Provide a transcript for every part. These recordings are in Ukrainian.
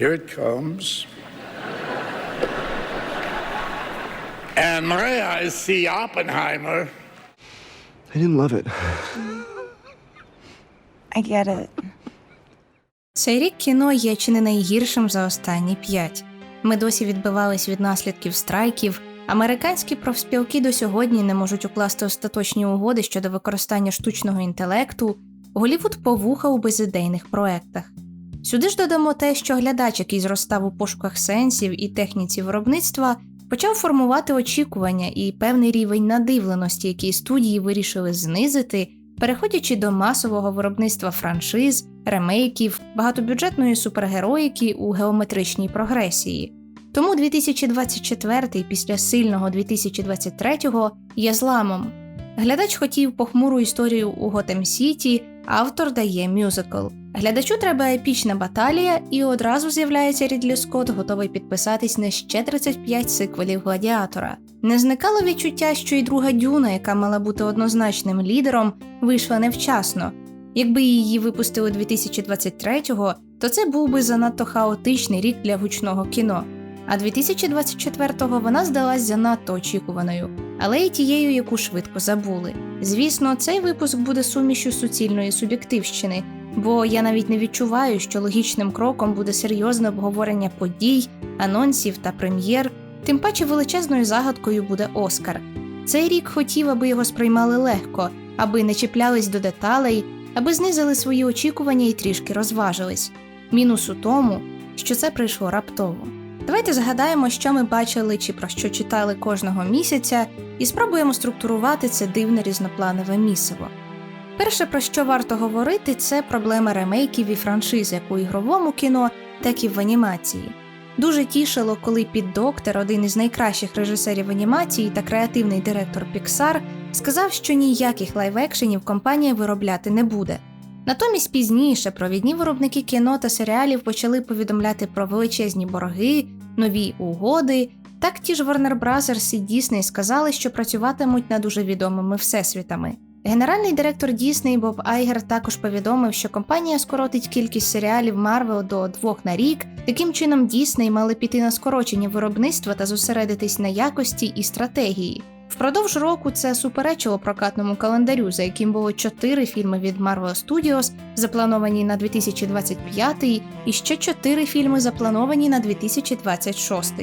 Here it comes. And my eyes see Oppenheimer. I didn't love it. I get it. Цей рік кіно є чи не найгіршим за останні п'ять. Ми досі відбивались від наслідків страйків. Американські профспілки до сьогодні не можуть укласти остаточні угоди щодо використання штучного інтелекту. Голівуд повуха у безідейних проектах. Сюди ж додамо те, що глядач, який зростав у пошуках сенсів і техніці виробництва, почав формувати очікування і певний рівень надивленості, який студії вирішили знизити, переходячи до масового виробництва франшиз, ремейків, багатобюджетної супергероїки у геометричній прогресії. Тому 2024 після сильного 2023 є зламом. Глядач хотів похмуру історію у Готем Сіті, автор дає мюзикл. Глядачу треба епічна баталія, і одразу з'являється Рідлі Скотт, готовий підписатись на ще 35 сиквелів гладіатора. Не зникало відчуття, що і друга дюна, яка мала бути однозначним лідером, вийшла невчасно. Якби її випустили 2023-го, то це був би занадто хаотичний рік для гучного кіно. А 2024-го вона здалась занадто очікуваною, але й тією, яку швидко забули. Звісно, цей випуск буде сумішю суцільної суб'єктивщини, бо я навіть не відчуваю, що логічним кроком буде серйозне обговорення подій, анонсів та прем'єр, тим паче величезною загадкою буде Оскар. Цей рік хотів, аби його сприймали легко, аби не чіплялись до деталей, аби знизили свої очікування і трішки розважились. Мінус у тому, що це прийшло раптово. Давайте згадаємо, що ми бачили чи про що читали кожного місяця, і спробуємо структурувати це дивне різнопланове місиво. Перше, про що варто говорити, це проблема ремейків і франшиз як у ігровому кіно, так і в анімації. Дуже тішило, коли Піт Доктор, один із найкращих режисерів анімації та креативний директор Pixar, сказав, що ніяких лайв-екшенів компанія виробляти не буде. Натомість пізніше провідні виробники кіно та серіалів почали повідомляти про величезні борги, нові угоди. Так ті ж Warner Bros. і Disney сказали, що працюватимуть над уже відомими всесвітами. Генеральний директор Disney Боб Айгер також повідомив, що компанія скоротить кількість серіалів Marvel до двох на рік. Таким чином, Disney мали піти на скорочення виробництва та зосередитись на якості і стратегії. Впродовж року це суперечило прокатному календарю, за яким було чотири фільми від Marvel Studios, заплановані на 2025, і ще чотири фільми заплановані на 2026.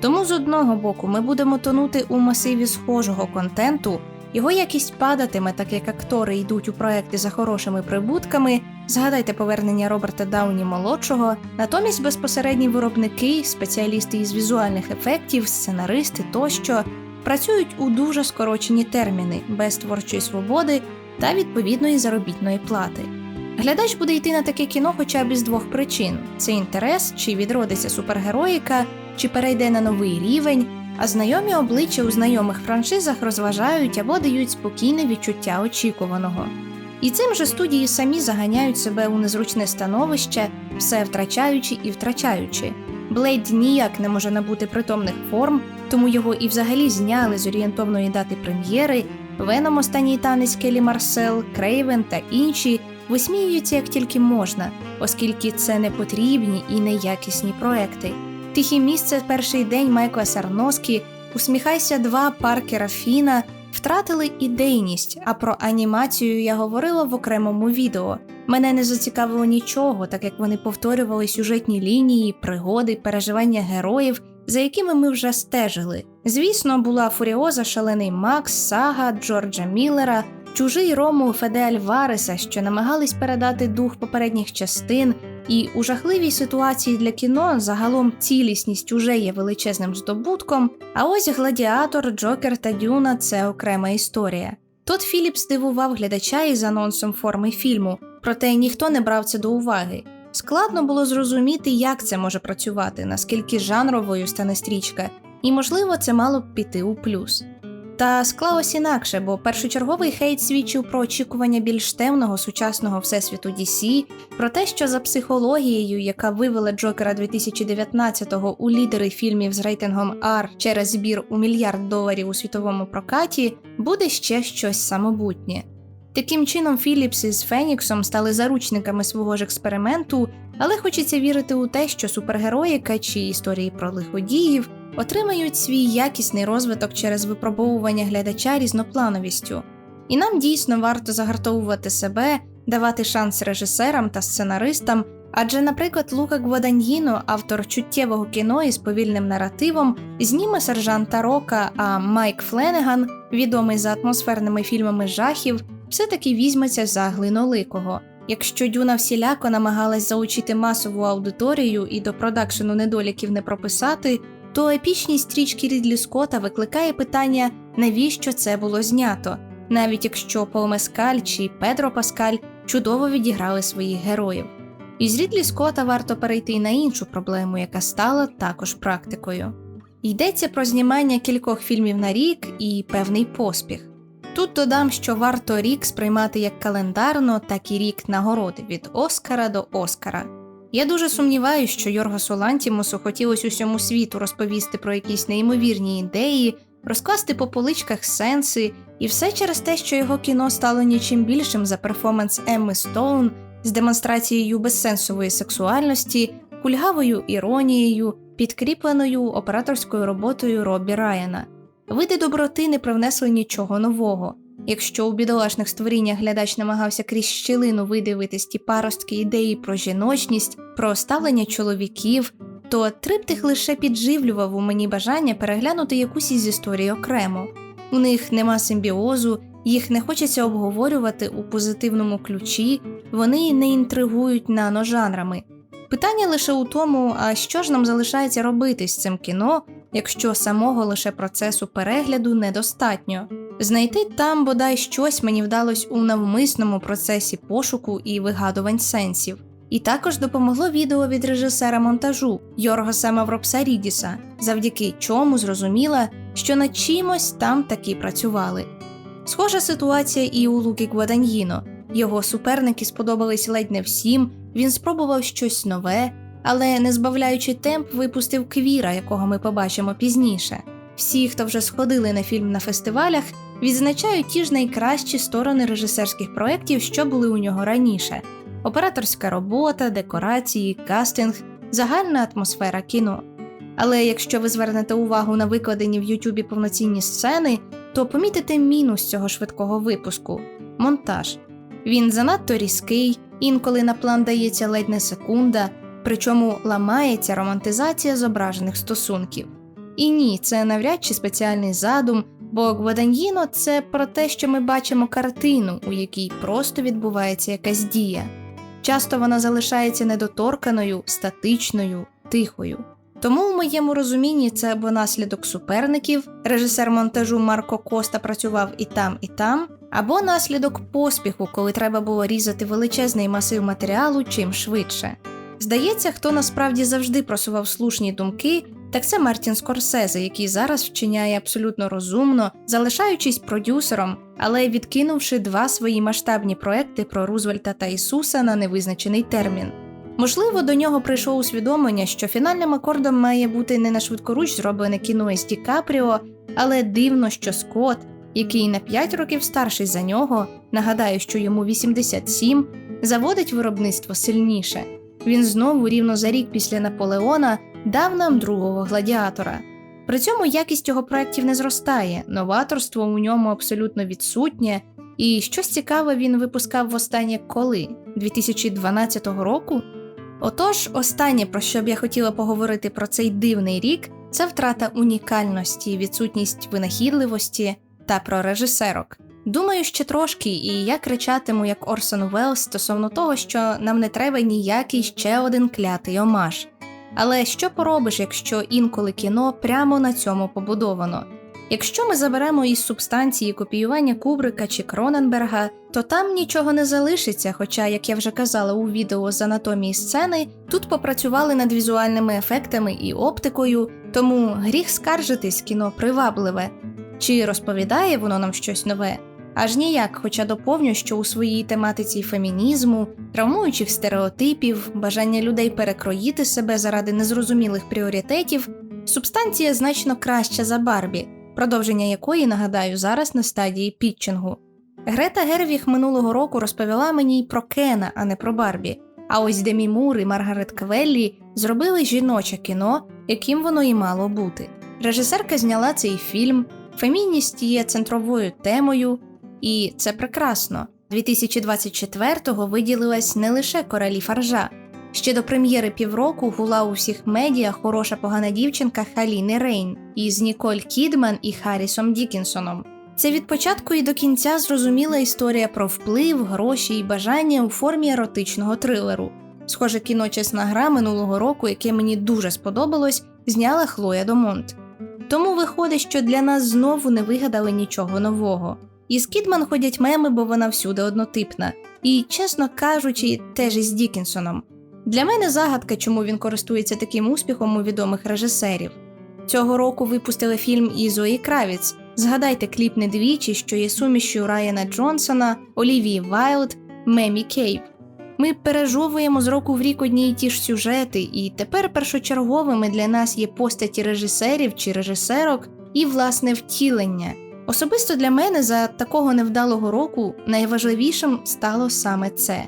Тому з одного боку ми будемо тонути у масиві схожого контенту, його якість падатиме, так як актори йдуть у проекти за хорошими прибутками. Згадайте повернення Роберта Дауні молодшого, натомість безпосередні виробники, спеціалісти із візуальних ефектів, сценаристи тощо працюють у дуже скорочені терміни, без творчої свободи та відповідної заробітної плати. Глядач буде йти на таке кіно хоча б із двох причин: це інтерес, чи відродиться супергероїка, чи перейде на новий рівень, а знайомі обличчя у знайомих франшизах розважають або дають спокійне відчуття очікуваного. І цим же студії самі заганяють себе у незручне становище, все втрачаючи і втрачаючи. Блейд ніяк не може набути притомних форм, тому його і взагалі зняли з орієнтовної дати прем'єри. Веном останній танець Келі Марсел, Крейвен та інші висміюються як тільки можна, оскільки це не потрібні і неякісні проекти. Тихе місце перший день Майкла Сарноскі, усміхайся два Паркера Фіна втратили ідейність. А про анімацію я говорила в окремому відео. Мене не зацікавило нічого, так як вони повторювали сюжетні лінії, пригоди, переживання героїв, за якими ми вже стежили. Звісно, була Фуріоза, Шалений Макс, Сага, Джорджа Міллера, чужий Рому Феде Альвареса, що намагались передати дух попередніх частин. І у жахливій ситуації для кіно загалом цілісність уже є величезним здобутком. А ось гладіатор, Джокер та Дюна це окрема історія. Тот Філіп здивував глядача із анонсом форми фільму, проте ніхто не брав це до уваги. Складно було зрозуміти, як це може працювати, наскільки жанровою стане стрічка, і можливо це мало б піти у плюс. Та склалось інакше, бо першочерговий хейт свідчив про очікування більш темного сучасного всесвіту DC, про те, що за психологією, яка вивела Джокера 2019-го у лідери фільмів з рейтингом R через збір у мільярд доларів у світовому прокаті, буде ще щось самобутнє. Таким чином, Філіпс із Феніксом стали заручниками свого ж експерименту, Але хочеться вірити у те, що супергероїка чи історії про лиходіїв отримають свій якісний розвиток через випробовування глядача різноплановістю. І нам дійсно варто загартовувати себе, давати шанс режисерам та сценаристам. Адже, наприклад, Лука Гваданьїно, автор чуттєвого кіно із повільним наративом, зніме сержанта Рока, а Майк Фленеган, відомий за атмосферними фільмами жахів, все-таки візьметься за глиноликого. Якщо Дюна всіляко намагалась заучити масову аудиторію і до продакшену недоліків не прописати, то епічність стрічки Рідлі Скотта викликає питання, навіщо це було знято, навіть якщо Пол Мескаль чи Педро Паскаль чудово відіграли своїх героїв. Із Рідлі Скотта варто перейти на іншу проблему, яка стала також практикою. Йдеться про знімання кількох фільмів на рік і певний поспіх. Тут додам, що варто рік сприймати як календарно, так і рік нагороди від Оскара до Оскара. Я дуже сумніваюся, що Йоргасу Лантімусу хотілося усьому світу розповісти про якісь неймовірні ідеї, розкласти по поличках сенси, і все через те, що його кіно стало нічим більшим за перформанс Емми Стоун з демонстрацією безсенсової сексуальності, кульгавою іронією, підкріпленою операторською роботою Робі Райана. Види доброти не привнесли нічого нового. Якщо у бідолашних створіннях глядач намагався крізь щілину видивитись ті паростки ідеї про жіночність, про ставлення чоловіків, то триптих лише підживлював у мені бажання переглянути якусь із історій окремо. У них нема симбіозу, їх не хочеться обговорювати у позитивному ключі, вони не інтригують наножанрами. Питання лише у тому, а що ж нам залишається робити з цим кіно, якщо самого лише процесу перегляду недостатньо. Знайти там бодай щось мені вдалось у навмисному процесі пошуку і вигадувань сенсів. І також допомогло відео від режисера монтажу Йоргоса Мавропсарідіса, завдяки чому зрозуміла, що над чимось там таки працювали. Схожа ситуація і у Лукі Гваданьїно. Його суперники сподобались ледь не всім, він спробував щось нове, але, не збавляючи темп, випустив квіра, якого ми побачимо пізніше. Всі, хто вже сходили на фільм на фестивалях, відзначають ті ж найкращі сторони режисерських проєктів, що були у нього раніше: операторська робота, декорації, кастинг, загальна атмосфера кіно. Але якщо ви звернете увагу на викладені в Ютубі повноцінні сцени, то помітите мінус цього швидкого випуску монтаж. Він занадто різкий, інколи на план дається ледь не секунда, причому ламається романтизація зображених стосунків. І ні, це навряд чи спеціальний задум, бо Гваданьїно це про те, що ми бачимо картину, у якій просто відбувається якась дія. Часто вона залишається недоторканою, статичною, тихою. Тому у моєму розумінні це або наслідок суперників, режисер монтажу Марко Коста працював і там, і там, або наслідок поспіху, коли треба було різати величезний масив матеріалу чим швидше. Здається, хто насправді завжди просував слушні думки, так це Мартін Скорсезе, який зараз вчиняє абсолютно розумно, залишаючись продюсером, але відкинувши два свої масштабні проекти про Рузвельта та Ісуса на невизначений термін. Можливо, до нього прийшло усвідомлення, що фінальним акордом має бути не на швидкоруч зроблене кіно із Ді Капріо, але дивно, що Скотт, який на 5 років старший за нього, нагадаю, що йому 87, заводить виробництво сильніше. Він знову, рівно за рік після Наполеона, дав нам другого гладіатора. При цьому якість його проєктів не зростає, новаторство у ньому абсолютно відсутнє, і щось цікаве він випускав востаннє коли 2012 року. Отож, останнє, про що б я хотіла поговорити про цей дивний рік, це втрата унікальності, відсутність винахідливості та про режисерок. Думаю, ще трошки, і я кричатиму як Орсон Уеллс стосовно того, що нам не треба ніякий ще один клятий омаж. Але що поробиш, якщо інколи кіно прямо на цьому побудовано? Якщо ми заберемо із субстанції копіювання Кубрика чи Кроненберга, то там нічого не залишиться. Хоча, як я вже казала у відео з анатомії сцени, тут попрацювали над візуальними ефектами і оптикою, тому гріх скаржитись кіно привабливе. Чи розповідає воно нам щось нове? Аж ніяк, хоча доповню, що у своїй тематиці фемінізму, травмуючих стереотипів, бажання людей перекроїти себе заради незрозумілих пріоритетів, субстанція значно краща за Барбі, продовження якої, нагадаю, зараз на стадії пітчингу. Грета Гервіг минулого року розповіла мені й про Кена, а не про Барбі. А ось Демі Мур і Маргарет Квеллі зробили жіноче кіно, яким воно і мало бути. Режисерка зняла цей фільм, фемінність є центровою темою, і це прекрасно. 2024-го виділилась не лише королі фаржа. Ще до прем'єри півроку гула у всіх медіа хороша погана дівчинка Халіни Рейн із Ніколь Кідман і Харрісом Дікінсоном. Це від початку і до кінця зрозуміла історія про вплив, гроші і бажання у формі еротичного трилеру. Схоже, кіно Чесна гра минулого року, яке мені дуже сподобалось, зняла Хлоя Домонт. Тому виходить, що для нас знову не вигадали нічого нового. Із Кідман ходять меми, бо вона всюди однотипна, і, чесно кажучи, теж із Дікінсоном. Для мене загадка, чому він користується таким успіхом у відомих режисерів. Цього року випустили фільм і Зої Кравіц. Згадайте кліп не двічі, що є сумішю Райана Джонсона, Олівії Вайлд, Мемі Кейв. Ми пережовуємо з року в рік одні й ті ж сюжети, і тепер першочерговими для нас є постаті режисерів чи режисерок і власне втілення. Особисто для мене за такого невдалого року найважливішим стало саме це.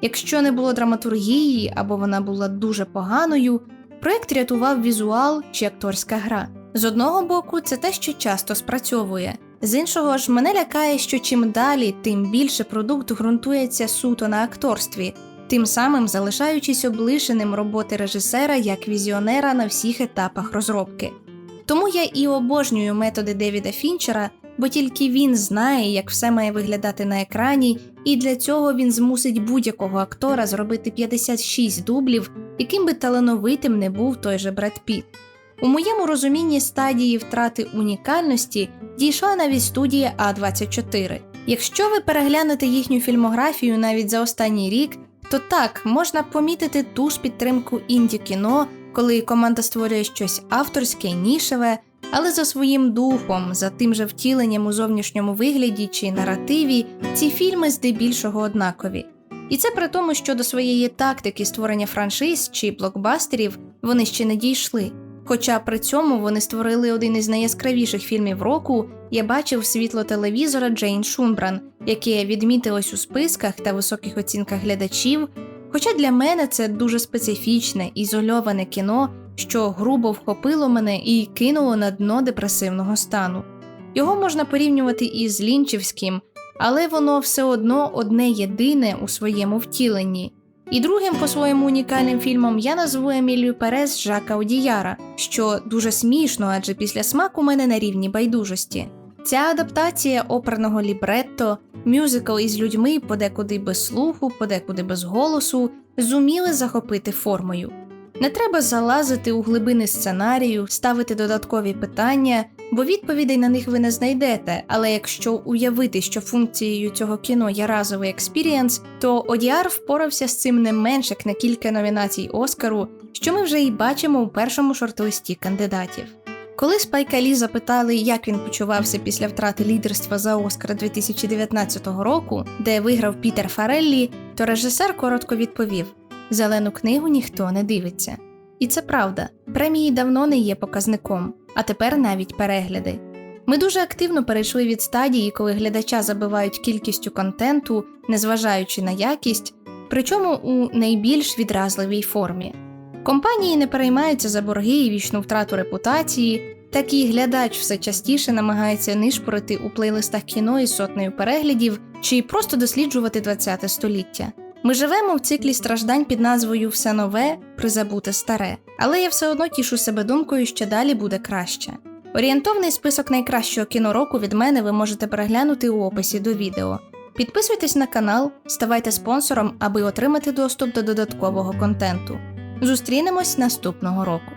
Якщо не було драматургії або вона була дуже поганою, проект рятував візуал чи акторська гра. З одного боку, це те, що часто спрацьовує. З іншого ж, мене лякає, що чим далі, тим більше продукт ґрунтується суто на акторстві, тим самим залишаючись облишеним роботи режисера як візіонера на всіх етапах розробки. Тому я і обожнюю методи Девіда Фінчера, бо тільки він знає, як все має виглядати на екрані, і для цього він змусить будь-якого актора зробити 56 дублів, яким би талановитим не був той же Бред Піт. У моєму розумінні стадії втрати унікальності дійшла навіть студія А24. Якщо ви переглянете їхню фільмографію навіть за останній рік, то так можна помітити ту ж підтримку інді кіно, коли команда створює щось авторське, нішеве, але за своїм духом, за тим же втіленням у зовнішньому вигляді чи наративі, ці фільми здебільшого однакові. І це при тому, що до своєї тактики створення франшиз чи блокбастерів вони ще не дійшли. Хоча при цьому вони створили один із найяскравіших фільмів року, я бачив світло телевізора Джейн Шунбран, яке відмітилось у списках та високих оцінках глядачів. Хоча для мене це дуже специфічне, ізольоване кіно, що грубо вхопило мене і кинуло на дно депресивного стану. Його можна порівнювати із Лінчівським, але воно все одно одне єдине у своєму втіленні. І другим по-своєму унікальним фільмом я назву Емілію Перес Жака Одіяра, що дуже смішно, адже після смак у мене на рівні байдужості. Ця адаптація оперного лібретто, мюзикл із людьми подекуди без слуху, подекуди без голосу, зуміли захопити формою. Не треба залазити у глибини сценарію, ставити додаткові питання, бо відповідей на них ви не знайдете. Але якщо уявити, що функцією цього кіно є разовий експірієнс, то Одіар впорався з цим не менш як на кілька номінацій Оскару, що ми вже і бачимо у першому шортлисті кандидатів. Коли Спайка Лі запитали, як він почувався після втрати лідерства за Оскар 2019 року, де виграв Пітер Фареллі, то режисер коротко відповів: Зелену книгу ніхто не дивиться. І це правда, премії давно не є показником, а тепер навіть перегляди. Ми дуже активно перейшли від стадії, коли глядача забивають кількістю контенту, незважаючи на якість, причому у найбільш відразливій формі. Компанії не переймаються за борги і вічну втрату репутації, такий глядач все частіше намагається нишпорити у плейлистах кіно із сотнею переглядів чи просто досліджувати ХХ століття. Ми живемо в циклі страждань під назвою Все нове, призабуте старе, але я все одно тішу себе думкою, що далі буде краще. Орієнтовний список найкращого кіно року від мене ви можете переглянути у описі до відео. Підписуйтесь на канал, ставайте спонсором, аби отримати доступ до додаткового контенту. Зустрінемось наступного року.